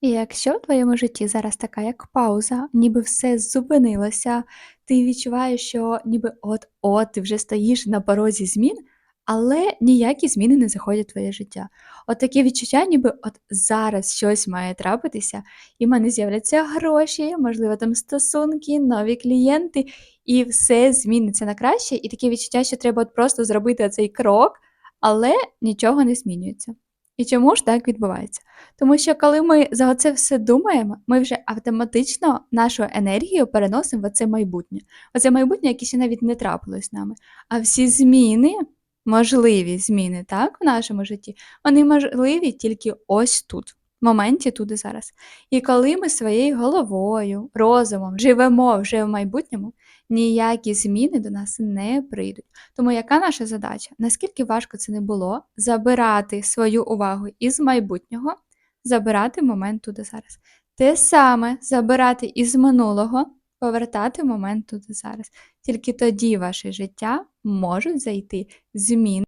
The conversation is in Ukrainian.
І якщо в твоєму житті зараз така як пауза, ніби все зупинилося, ти відчуваєш, що ніби от-от ти вже стоїш на порозі змін, але ніякі зміни не заходять в твоє життя. От таке відчуття, ніби от зараз щось має трапитися, і в мене з'являться гроші, можливо, там стосунки, нові клієнти, і все зміниться на краще. І таке відчуття, що треба от просто зробити цей крок, але нічого не змінюється. І чому ж так відбувається? Тому що коли ми за це все думаємо, ми вже автоматично нашу енергію переносимо в оце майбутнє. Оце майбутнє, яке ще навіть не трапилось з нами. А всі зміни, можливі зміни, так, в нашому житті, вони можливі тільки ось тут, моменті тут і зараз. І коли ми своєю головою, розумом живемо вже в майбутньому, ніякі зміни до нас не прийдуть. Тому яка наша задача? Наскільки важко це не було, забирати свою увагу із майбутнього забирати момент тут і зараз. Те саме забирати із минулого, повертати момент тут і зараз. Тільки тоді ваше життя можуть зайти зміни.